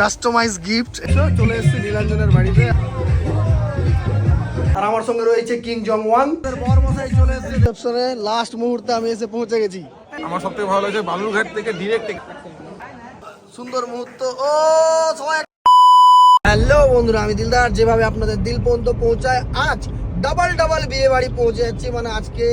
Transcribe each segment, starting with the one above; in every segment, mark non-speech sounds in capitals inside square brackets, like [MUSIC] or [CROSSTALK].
Customise gift চলে এসেছি নীলাঞ্জনের বাড়িতে। আর আমার সঙ্গে রয়েছে কিং জং ওয়ান বর মশাই চলে এসেছে। রিসেপশনে লাস্ট মুহূর্তে আমি এসে পৌঁছে গেছি। আমার সব থেকে ভালো লাগছে বালুরঘাট থেকে ডিরেক্ট সুন্দর মুহূর্ত। ও সবাই হ্যালো বন্ধুরা আমি দিলদার। যেভাবে আপনাদের দিল পর্যন্ত পৌঁছায় আজ ডাবল ডাবল বিয়ে বাড়ি পৌঁছে যাচ্ছি। মানে আজকে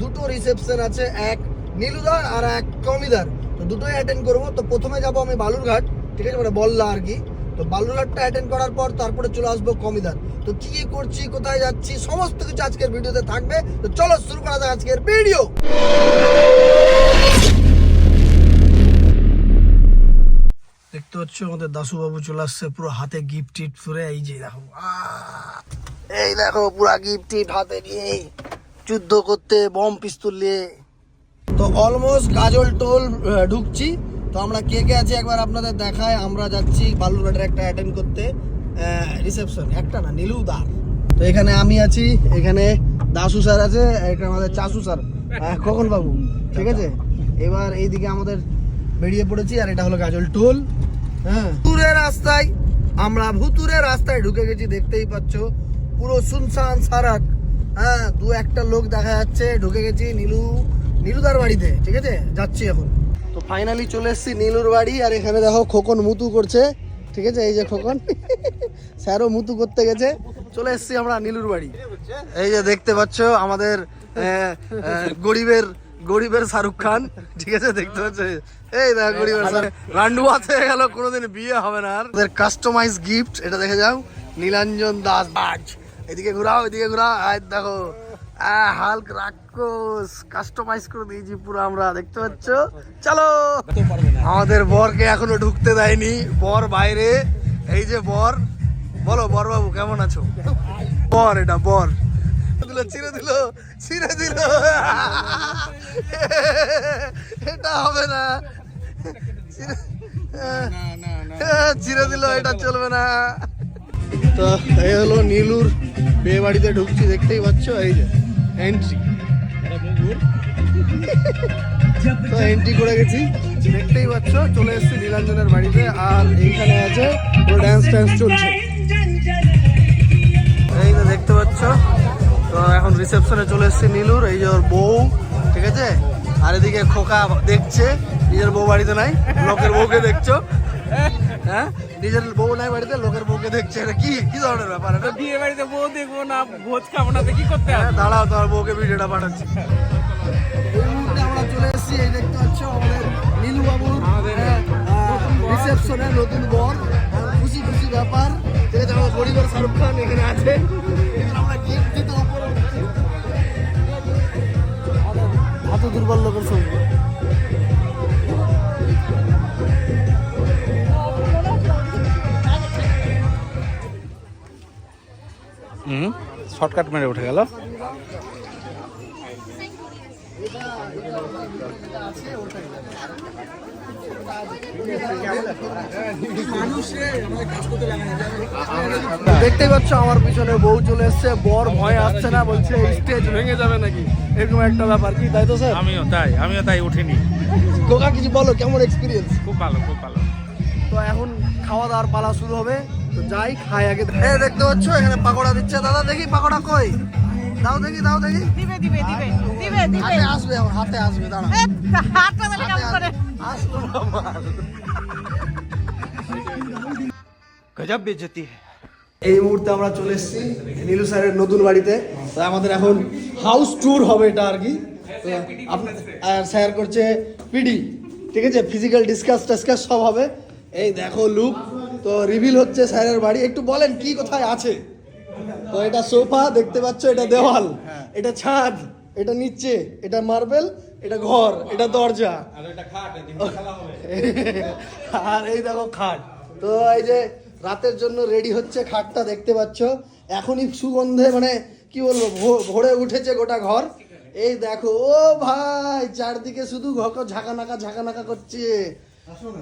দুটো রিসেপশন আছে এক নীলুদার আর এক কমিদার তো দুটোই অ্যাটেন্ড করব। তো প্রথমে যাব আমি বালুরঘাট। ঠিক আছে? মানে বললা আর কি। তো বালুরঘাটটা অ্যাটেন্ড করার পর তারপরে চলে আসব কমিদার। তো কি করছি, কোথায় যাচ্ছি, সমস্ত কিছু আজকের ভিডিওতে থাকবে। তো চলো শুরু করা যাক আজকের ভিডিও দেখতে পাচ্ছ আমাদের দাসু বাবু চলে আসছে, পুরো হাতে গিফট টিট ফুরে এই যে দেখো! এই দেখো, পুরো গিফট টিট হাতে নিয়ে যুদ্ধ করতে বম পিস্তল নিয়ে। তো অলমোস্ট গাজল টোল ঢুকছি। তো আমরা কে কে আছি একবার আপনাদের দেখায়। আমরা যাচ্ছি বালুরঘাটের একটা অ্যাটেন্ড করতে রিসেপশন একটা না নীলুদার তো এখানে আমি আছি, এখানে দাসু স্যার আছে, এখানে আমাদের চাসু স্যার খোকন বাবু, ঠিক আছে? এবার এইদিকে আমাদের বেরিয়ে পড়েছি, আর এটা হলো গাজল টোল হ্যাঁ? ভুতুরের রাস্তায়, আমরা ভুতুরের রাস্তায় ঢুকে গেছি, দেখতেই পাচ্ছ, পুরো শুনশান সারাক। হ্যাঁ দু একটা লোক দেখা যাচ্ছে, ঢুকে গেছি নীলু নীলুদার বাড়িতে, ঠিক আছে? যাচ্ছি এখন। ফাইনালি চলে এসেছি নীলুর বাড়ি, আর এখানে দেখো খোকন মুতু করছে। ঠিক আছে, এই যে খোকন। স্যারও মুতু করতে গেছে। চলে এসেছি আমরা নীলুর বাড়ি। এই যে দেখতে পাচ্ছ আমাদের গরিবের গরিবের শাহরুখ খান। ঠিক আছে, দেখতে পাচ্ছ? এই দেখো, গরিবের শাহরুখ রান্ডু আছে গেল, কোনোদিন বিয়ে হবে না আর। কাস্টমাইজ গিফট এটা দেখে যাও। নীলাঞ্জন দাস বাজ। এদিকে ঘুরাও এদিকে ঘুরাও। আর দেখো। হাল্ক রাক্ষস কাস্টমাইজ করে দিয়েছি পুরো আমরা দেখতে পাচ্ছ? চলো! আমাদের বরকে এখনও ঢুকতে দেয়নি। বর বাইরে। এই যে বর বলো বর বাবু কেমন আছো? বর এটা বর। দিল ছিঁড়ে দিল ছিঁড়ে দিল। এটা হবে না। ছিঁড়ে- দিল এটা চলবে না। তো এই হলো নীলুর বিয়ে বাড়িতে ঢুকছি দেখতেই পাচ্ছ এই যে। এন্ট্রি [LAUGHS] তো এন্ট্রি করে গেছি। দেখতেই পাচ্ছ চলে এসেছি নীলাঞ্জনের বাড়িতে আর এইখানে আছে পুরো ড্যান্স ট্যান্স চলছে। এই তো দেখতে পাচ্ছ তো এখন রিসেপশনে চলে এসেছি নীলুর এই যে ওর বউ ঠিক আছে? আর এদিকে খোকা দেখছে নিজের বউ বাড়িতে নাই লোকের বউকে দেখছ। হ্যাঁ? নিজের বউ নাই বাড়িতে লোকের বউকে দেখছে। এটা কি কি ধরনের ব্যাপার? এটা বিয়ে বাড়িতে বউ দেখব না ভোজ খাব না তো কি করতে হবে? দাঁড়াও তোমার বউকে ভিডিওটা পাঠাচ্ছি। আমরা চলে এসেছি এই দেখতে পাচ্ছ আমাদের নীলু বাবু রিসেপশনে নতুন বর শর্টকাট মেরে উঠে গেল। দেখতেই পাচ্ছ আমার পিছনে বউ চলে এসছে। বর ভয় আসছে না বলছে স্টেজ ভেঙে যাবে নাকি? এরকম একটা ব্যাপার। কি তাই তো স্যার? আমিও তাই আমিও তাই উঠিনি। কোকা কিছু বলো কেমন এক্সপিরিয়েন্স খুব ভালো খুব ভালো। তো এখন খাওয়া দাওয়ার পালা শুরু হবে। তো যাই খাই আগে। এ দেখতে পাচ্ছ এখানে পাকোড়া দিচ্ছে। দাদা দেখি পাকোড়া কই? দাও দেখি দাও দেখি। দিবে দিবে দিবে দিবে দিবে হাতে আসবে আমার হাতে আসবে দাঁড়া এ, হাতটা মেলে কাম করে। আসলো আমার। গজব বেজতি এই মুহূর্তে আমরা চলে এসেছি নীলু স্যারের নতুন বাড়িতে। তো আমাদের এখন হাউস ট্যুর হবে এটা আর কি। আর স্যার করছে পিডি ঠিক আছে? ফিজিক্যাল ডিসকাস টিসকাস সব হবে। এই দেখো লুক তো রিভিল হচ্ছে স্যারের বাড়ি। একটু বলেন কি কোথায় আছে? তো এটা সোফা দেখতে পাচ্ছ এটা দেওয়াল এটা ছাদ এটা নিচে এটা মার্বেল এটা ঘর এটা দরজা। আর [LAUGHS] এই দেখো খাট। তো এই যে রাতের জন্য রেডি হচ্ছে খাটটা দেখতে পাচ্ছ। এখনই সুগন্ধে মানে কি বলব ভরে উঠেছে গোটা ঘর। এই দেখো ও ভাই চারদিকে শুধু ঘর ঝাঁকানাকা ঝাঁকানাকা করছে।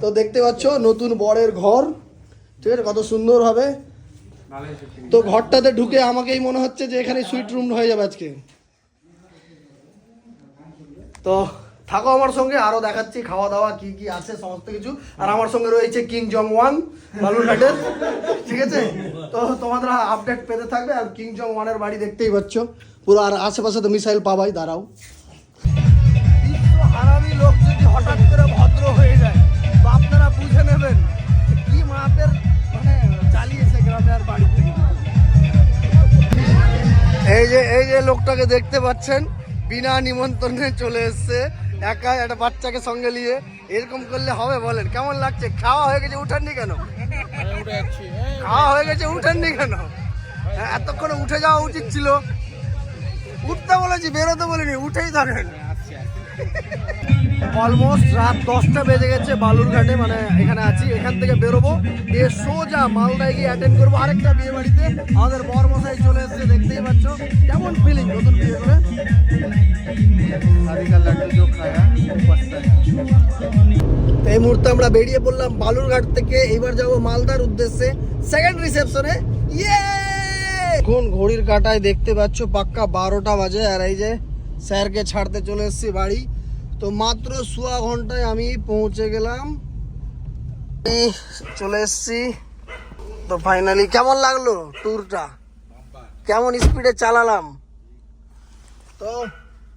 তো দেখতে পাচ্ছ নতুন বরের ঘর। ঠিক আছে কত সুন্দর হবে। তো ঘরটাতে ঢুকে আমাকেই মনে হচ্ছে যে এখানে সুইট রুম হয়ে যাবে আজকে। তো থাকো আমার সঙ্গে আরও দেখাচ্ছি খাওয়া দাওয়া কি কি আছে সমস্ত কিছু। আর আমার সঙ্গে রয়েছে কিং জং ওয়ান বালুরঘাটের ঠিক আছে? তো তোমাদের আপডেট পেতে থাকবে আর কিং জং ওয়ানের বাড়ি দেখতেই পাচ্ছ। পুরো আর আশেপাশে তো মিসাইল পাবাই দাঁড়াও। হারামি লোক যদি হঠাৎ করে ভদ্র হয়ে যায় আপনারা বুঝে নেবেন। লোকটাকে দেখতে পাচ্ছেন বিনা নিমন্ত্রণে চলে এসছে একা একটা বাচ্চাকে সঙ্গে নিয়ে। এরকম করলে হবে বলেন? কেমন লাগছে? খাওয়া হয়ে গেছে উঠাননি কেন? খাওয়া হয়ে গেছে উঠাননি কেন? হ্যাঁ, এতক্ষণে উঠে যাওয়া উচিত ছিল। উঠতে বলেছি বেরোতে বলিনি উঠেই থাকেন অলমোস্ট রাত দশটা বেজে গেছে বালুরঘাটে মানে এখানে আছি। এখান থেকে বেরোবো। দিয়ে সোজা মালদায় গিয়ে অ্যাটেন্ড করব আরেকটা বিয়ে বাড়িতে। আমাদের বর মশাই চলে এসেছে, দেখতেই পাচ্ছ। কেমন ফিলিং নতুন বিয়ে করে? এই মুহূর্তে আমরা বেরিয়ে পড়লাম বালুরঘাট থেকে। এবার যাব মালদার উদ্দেশ্যে। সেকেন্ড রিসেপশনে ইয়ে কোন ঘড়ির কাটায় দেখতে পাচ্ছ, পাক্কা বারোটা বাজে। আর এই যে স্যারকে ছাড়তে চলে এসেছি বাড়ি। তো মাত্র সোয়া ঘন্টায় আমি পৌঁছে গেলাম। চলে এসছি। তো ফাইনালি কেমন লাগল ট্যুরটা কেমন স্পিডে চালালাম? তো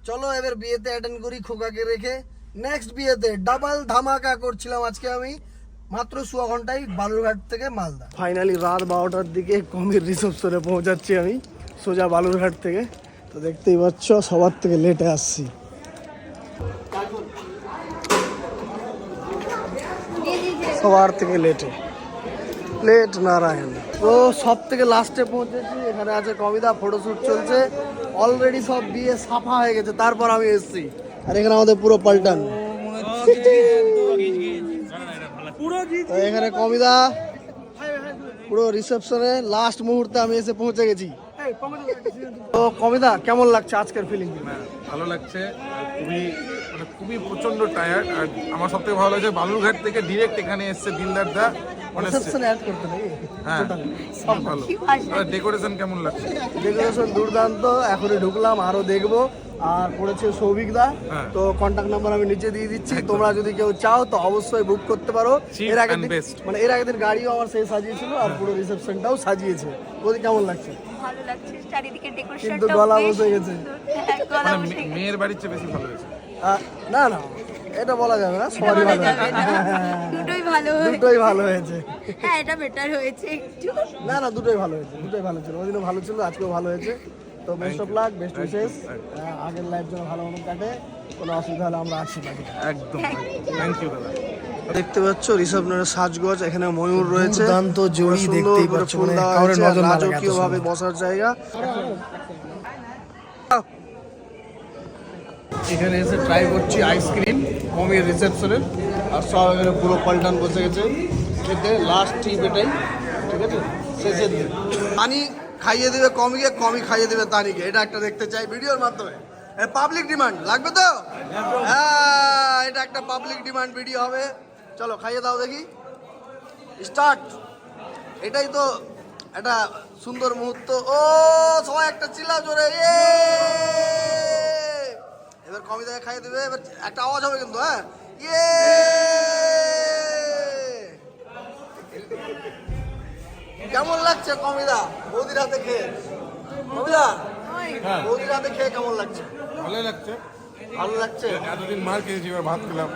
চলো এবার বিয়েতে অ্যাটেন্ড করি খোকাকে রেখে। নেক্সট বিয়েতে ডাবল ধামাকা করছিলাম আজকে আমি। মাত্র সোয়া ঘন্টায় বালুরঘাট থেকে মালদা। ফাইনালি রাত বারোটার দিকে কমির রিসেপশনে পৌঁছাচ্ছি আমি। সোজা বালুরঘাট থেকে। তো দেখতেই পাচ্ছ, সবার থেকে লেটে আসছি। সবার থেকে লেটে লেট নারায়ণ। তো সব থেকে লাস্টে পৌঁছেছি। এখানে আছে কবিতা ফটোশ্যুট চলছে। অলরেডি সব বিয়ে সাফা হয়ে গেছে তারপর আমি এসেছি। আর এখানে আমাদের পুরো পাল্টান। এখানে কবিতা পুরো রিসেপশনে লাস্ট মুহূর্তে আমি এসে পৌঁছে গেছি। তো কবিতা কেমন লাগছে আজকের ফিলিং ভালো লাগছে। খুবই মানে খুবই প্রচণ্ড টায়ার্ড আর আমার সব থেকে ভালো লাগছে বালুরঘাট থেকে ডিরেক্ট এখানে এসছে দিলদার দা মানে করতে নাকি হ্যাঁ সব ভালো। ডেকোরেশন কেমন লাগছে? ডেকোরেশন দুর্দান্ত এখনই ঢুকলাম আরও দেখব। আর পড়েছে সৌভিক দা হ্যাঁ। তো কন্ট্যাক্ট নাম্বার আমি নিচে দিয়ে দিচ্ছি। তোমরা যদি কেউ চাও তো অবশ্যই বুক করতে পারো। এর আগের দিন. মানে এর আগের দিন গাড়িও আমার সেই সাজিয়েছিল আর পুরো রিসেপশনটাও সাজিয়েছে। বলি কেমন লাগছে? ভালো লাগছে চারিদিকে ডেকোরেশনটা কিন্তু গলা বসে গেছে। গলা মানে মে- মেয়ের বাড়ির চেয়ে বেশি ভালো হয়েছে। আহ, না না এটা বলা যাবে না সবারই ভালো। হয়েছে। দুটোই ভালো হয়েছে। দুটোই ভালো হয়েছে। হ্যাঁ এটা বেটার হয়েছে একটু। না না দুটোই ভালো হয়েছে দুটোই ভালো ছিল। ওদিনও ভালো ছিল আজকেও ভালো হয়েছে। তো best of luck best wishes আগের লাইফ যেন ভালো মতন কাটে কোনো অসুবিধা হলে আমরা আছি বাকি একদম থ্যাংক ইউ দাদা। দেখতে পাচ্ছ রিসেপশনের সাজগোজ এখানে ময়ূর রয়েছে। দুর্দান্ত জড়ি দেখতেই পাচ্ছ, মানে দেওয়া নজর লাগে এত রাজকীয় ভাবে বসার জায়গা। এখানে এসে ট্রাই করছি আইসক্রিম কমির রিসেপশনের আর সব এখানে পুরো পাল্টান বসে গেছে। খেতে লাস্ট ট্রিপ এটাই, ঠিক আছে? শেষের দিন। তানি খাইয়ে দেবে কমিকে, কমি খাইয়ে দেবে তানিকে। এটা একটা দেখতে চাই ভিডিওর মাধ্যমে। পাবলিক ডিমান্ড লাগবে তো? হ্যাঁ এটা একটা পাবলিক ডিমান্ড ভিডিও হবে। চলো, খাইয়ে দাও দেখি। স্টার্ট এটাই তো একটা সুন্দর মুহূর্ত। ও, সবাই একটা চিল্লা জোরে। ইয়ে! এবার কমি দেখে খাইয়ে দেবে এবার একটা আওয়াজ হবে কিন্তু হ্যাঁ? ইয়ে! কেমন লাগছে কমিদা? বৌদির হাতে খেয়ে। কমিদা? বৌদির হাতে খেয়ে কেমন লাগছে? ভালো লাগছে। ভালো লাগছে? এতদিন মার খেয়েছি এবার ভাত খেলাম।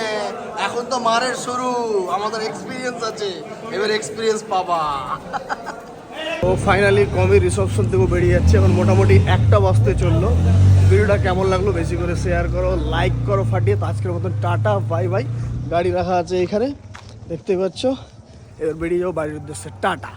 [LAUGHS] এখন তো মারের শুরু আমাদের এক্সপিরিয়েন্স আছে। এবার এক্সপিরিয়েন্স পাবা। [LAUGHS] তো ফাইনালি কমি রিসেপশন থেকে বেরিয়ে যাচ্ছে এখন মোটামুটি একটা বাজতে চলল। ভিডিওটা কেমন লাগল বেশি করে শেয়ার করো লাইক করো, ফাটিয়ে তো আজকের মতন টাটা বাই বাই গাড়ি রাখা আছে এখানে, দেখতে পাচ্ছ? এবার বেরিয়ে যাও বাড়ির উদ্দেশ্যে। টাটা।